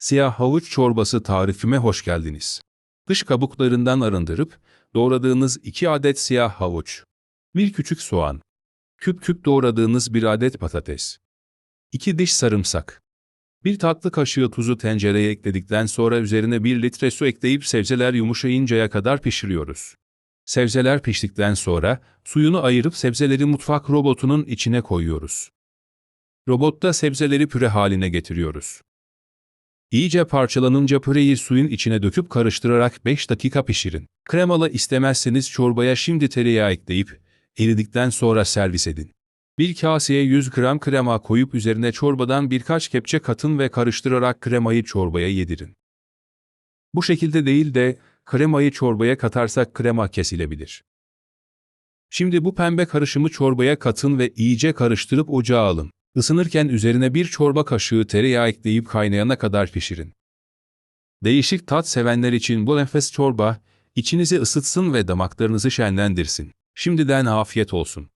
Siyah havuç çorbası tarifime hoş geldiniz. Dış kabuklarından arındırıp doğradığınız 2 adet siyah havuç, 1 küçük soğan, küp küp doğradığınız 1 adet patates, 2 diş sarımsak, 1 tatlı kaşığı tuzu tencereye ekledikten sonra üzerine 1 litre su ekleyip sebzeler yumuşayıncaya kadar pişiriyoruz. Sebzeler piştikten sonra suyunu ayırıp sebzeleri mutfak robotunun içine koyuyoruz. Robotta sebzeleri püre haline getiriyoruz. İyice parçalanınca püreyi suyun içine döküp karıştırarak 5 dakika pişirin. Kremalı istemezseniz çorbaya şimdi tereyağı ekleyip eridikten sonra servis edin. Bir kaseye 100 gram krema koyup üzerine çorbadan birkaç kepçe katın ve karıştırarak kremayı çorbaya yedirin. Bu şekilde değil de kremayı çorbaya katarsak krema kesilebilir. Şimdi bu pembe karışımı çorbaya katın ve iyice karıştırıp ocağa alın. Isınırken üzerine bir çorba kaşığı tereyağı ekleyip kaynayana kadar pişirin. Değişik tat sevenler için bu enfes çorba, içinizi ısıtsın ve damaklarınızı şenlendirsin. Şimdiden afiyet olsun.